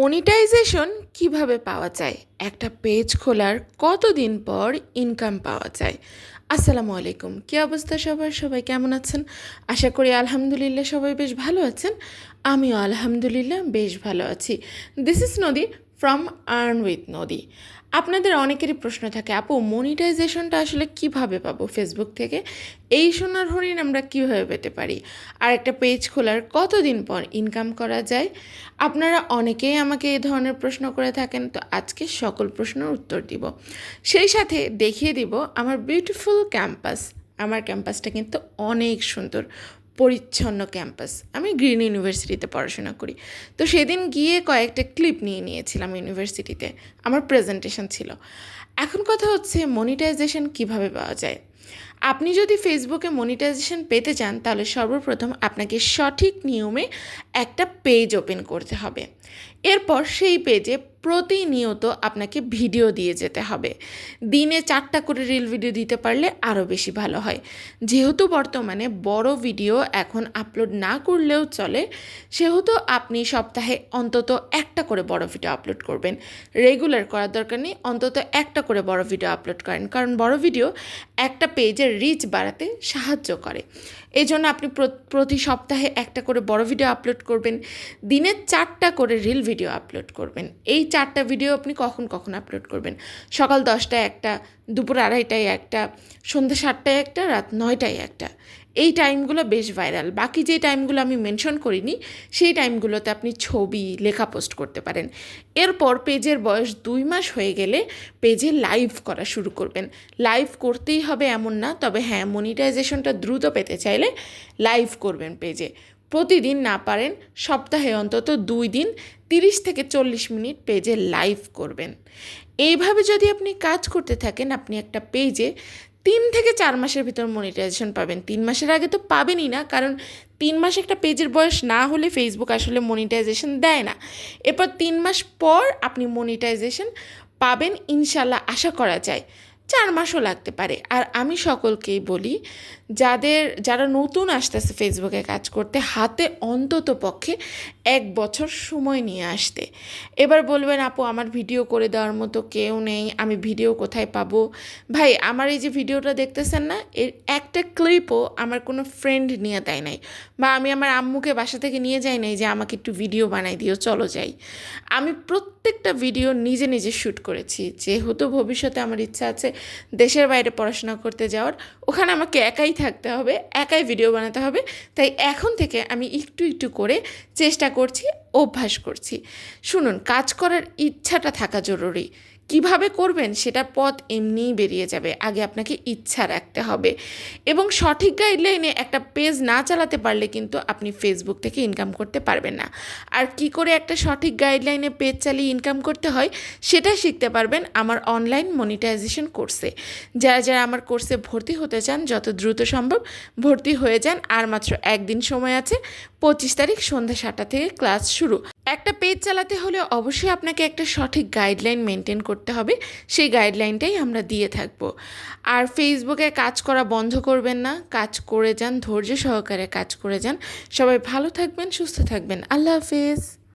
Monetization কীভাবে পাওয়া যায়? একটা পেজ খোলার কতদিন পর ইনকাম পাওয়া যায়? আসসালামু আলাইকুম, কী অবস্থা সবার? সবাই কেমন আছেন? আশা করি আলহামদুলিল্লাহ সবাই বেশ ভালো আছেন। আমিও আলহামদুলিল্লাহ বেশ ভালো আছি। This is Nodi from earn with Nodi আপনাদের অনেকেরই প্রশ্ন থাকে, আপু মনিটাইজেশনটা আসলে কীভাবে পাবো ফেসবুক থেকে? এই সোনার হরিণ আমরা কীভাবে পেতে পারি? আর একটা পেজ খোলার কতদিন পর ইনকাম করা যায়? আপনারা অনেকেই আমাকে এই ধরনের প্রশ্ন করে থাকেন, তো আজকে সকল প্রশ্নের উত্তর দিব। সেই সাথে দেখিয়ে দিব আমার বিউটিফুল ক্যাম্পাস আমার ক্যাম্পাসটা কিন্তু অনেক সুন্দর। পরিচ্ছন্ন ক্যাম্পাস। আমি গ্রিন ইউনিভার্সিটিতে পড়াশোনা করি। তো সেদিন গিয়ে কয়েকটা ক্লিপ নিয়ে নিয়েছিলাম ইউনিভার্সিটিতে। আমার প্রেজেন্টেশন ছিল। এখন কথা হচ্ছে মনিটাইজেশন কীভাবে পাওয়া যায়? আপনি যদি ফেসবুকে মনিটাইজেশন পেতে চান, তাহলে সর্বপ্রথম আপনাকে সঠিক নিয়মে একটা পেজ ওপেন করতে হবে। এরপর সেই পেজে প্রতিনিয়ত আপনাকে ভিডিও দিয়ে যেতে হবে। দিনে চারটা করে রিল ভিডিও দিতে পারলে আরও বেশি ভালো হয়। যেহেতু বর্তমানে বড় ভিডিও এখন আপলোড না করলেও চলে, সেহেতু আপনি সপ্তাহে অন্তত একটা করে বড় ভিডিও আপলোড করবেন। রেগুলার করার দরকার নেই, অন্তত একটা করে বড় ভিডিও আপলোড করেন। কারণ বড় ভিডিও একটা পেজের রিচ বাড়াতে সাহায্য করে। এই জন্য আপনি প্রতি সপ্তাহে একটা করে বড় ভিডিও আপলোড করবেন। দিনে চারটা করে রিল ভিডিও আপলোড করবেন। এই চারটা ভিডিও আপনি কখন কখন আপলোড করবেন? সকাল দশটায় একটা, দুপুর আড়াইটায় একটা, সন্ধ্যা সাতটায় একটা, রাত নয়টায় একটা। এই টাইমগুলো বেশ ভাইরাল বাকি যে টাইমগুলো আমি মেনশন করিনি, সেই টাইমগুলোতে আপনি ছবি, লেখা পোস্ট করতে পারেন। এরপর পেজের বয়স দুই মাস হয়ে গেলে পেজে লাইভ করা শুরু করবেন। লাইভ করতেই হবে এমন না, তবে হ্যাঁ মনিটাইজেশনটা দ্রুত পেতে চাইলে লাইভ করবেন পেজে প্রতিদিন না পারেন, সপ্তাহে অন্তত দুই দিন, তিরিশ থেকে চল্লিশ মিনিট পেজে লাইভ করবেন। এইভাবে যদি আপনি কাজ করতে থাকেন, আপনি একটা পেজে তিন থেকে চার মাসের ভিতর মনিটাইজেশন পাবেন। তিন মাসের আগে তো পাবেনই না, কারণ তিন মাস একটা পেজের বয়স না হলে ফেসবুক আসলে মনিটাইজেশন দেয় না। এরপর তিন মাস পর আপনি মনিটাইজেশন পাবেন ইনশাল্লাহ আশা করা যায়। চার মাসও লাগতে পারে। আর আমি সকলকেই বলি, যাদের, যারা নতুন আসতেছে ফেসবুকে কাজ করতে, হাতে অন্তত পক্ষে এক বছর সময় নিয়ে আসতে। এবার বলবেন, আপু, আমার ভিডিও করে দেওয়ার মতো কেউ নেই, আমি ভিডিও কোথায় পাবো? ভাই, আমার এই যে ভিডিওটা দেখতেছেন না, এর একটা ক্লিপও আমার কোনো ফ্রেন্ড নিয়ে দেয় নাই। বা আমি আমার আম্মুকে বাসা থেকে নিয়ে যাই নাই যে, আমাকে একটু ভিডিও বানাই দিও, চলো যাই। আমি প্রত্যেকটা ভিডিও নিজে নিজে শ্যুট করেছি। যেহেতু ভবিষ্যতে আমার ইচ্ছা আছে দেশের বাইরে পড়াশোনা করতে যাওয়ার, ওখানে আমাকে একাই থাকতে হবে, একাই ভিডিও বানাতে হবে। তাই এখন থেকে আমি একটু একটু করে চেষ্টা করছি অভ্যাস করছি। শুনুন, কাজ করার ইচ্ছাটা থাকা জরুরি। কীভাবে করবেন সেটা পথ এমনিই বেরিয়ে যাবে, আগে আপনাকে ইচ্ছা রাখতে হবে। এবং সঠিক গাইডলাইনে একটা পেজ না চালাতে পারলে কিন্তু আপনি ফেসবুক থেকে ইনকাম করতে পারবেন না। আর কি করে একটা সঠিক গাইডলাইনে পেজ চালিয়ে ইনকাম করতে হয়, সেটা শিখতে পারবেন আমার অনলাইন মনিটাইজেশন কোর্সে যারা যারা আমার কোর্সে ভর্তি হতে চান, যত দ্রুত সম্ভব ভর্তি হয়ে যান। আর মাত্র একদিন সময় আছে, পঁচিশ তারিখ সন্ধ্যা সাতটা থেকে ক্লাস শুরু একটা পেজ চালাতে হলে অবশ্যই আপনাকে একটা সঠিক গাইডলাইন মেনটেন করতে হবে। সেই গাইডলাইনটাই আমরা দিয়ে থাকব। আর ফেসবুকে কাজ করা বন্ধ করবেন না। কাজ করে যান, ধৈর্য সহকারে কাজ করে যান। সবাই ভালো থাকবেন, সুস্থ থাকবেন। আল্লাহ হাফেজ।